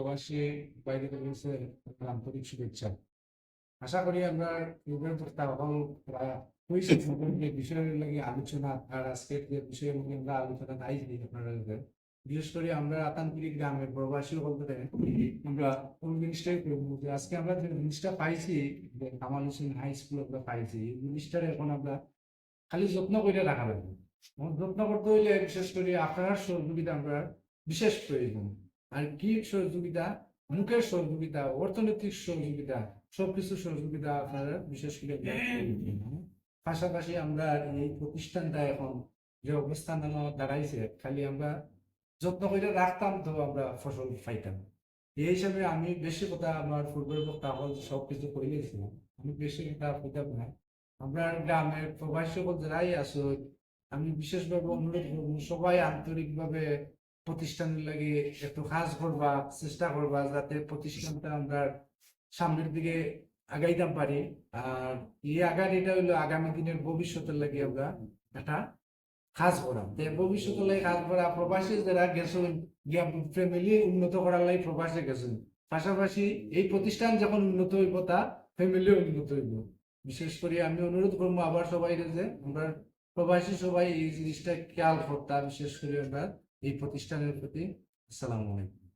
প্রবাসী বাইরে রয়েছে আন্তরিক শুভেচ্ছা। আশা করি আমরা বক্তা হল বিষয়ের লাগে আলোচনা আর আজকে যে আমরা আলোচনা নাই দিই আপনারা বিশেষ করে আমরা আতানপুরি গ্রামের প্রবাসী বলতে আমরা কোন জিনিসটাই যে আজকে আমরা যে জিনিসটা পাইছি, যে কামাল হোসেন হাই স্কুল আমরা পাইছি, এই জিনিসটার এখন আমরা খালি যত্ন করে রাখা লাগবে। যত্ন করতে হইলে বিশেষ করে আপনার সহযোগিতা আমরা বিশেষ প্রয়োজন। আর কি সহযোগিতা? মুখের সহযোগিতা অর্থনৈতিক সহযোগিতা সবকিছু সহযোগিতা আপনারা বিশেষ করে পাশাপাশি আমরা এই প্রতিষ্ঠানটা এখন যে অবস্থান দাঁড়াইছে খালি আমরা যত্ন করে রাখতাম তো আমরা ফসল পাইতাম। এই হিসাবে আমি বেশি কথা আমার পূর্বের বক্তা হল সব কিছু কইলেছিলাম আমি বেশি কথা কইতাম না। আমরা গ্রামের প্রবাসী সকল যারাই আছো আমি বিশেষভাবে অনুরোধ করব সবাই আন্তরিকভাবে প্রতিষ্ঠানের লাগে একটু কাজ করবা, চেষ্টা করবা যাতে প্রতিষ্ঠানটা আমরা সামনের দিকে আগাইতাম পারি। আর এই আগার এটা হইল আগামী দিনের ভবিষ্যতের লাগে আমরা একটা কাজ করা তে ভবিষ্যতের লাগে কাজ করা, প্রবাসী যারা গেছেন ফ্যামিলি উন্নত করার লাগে প্রবাসী গেছেন, পাশাপাশি এই প্রতিষ্ঠান যখন উন্নত হইব তা ফ্যামিলিও উন্নত হইব। বিশেষ করে আমি অনুরোধ করব আবার সবাই যে আমরা প্রবাসী সবাই এই জিনিসটা খেয়াল করতাম বিশেষ করে আমরা এই প্রতিষ্ঠানের প্রতি আসসালামু আলাইকুম।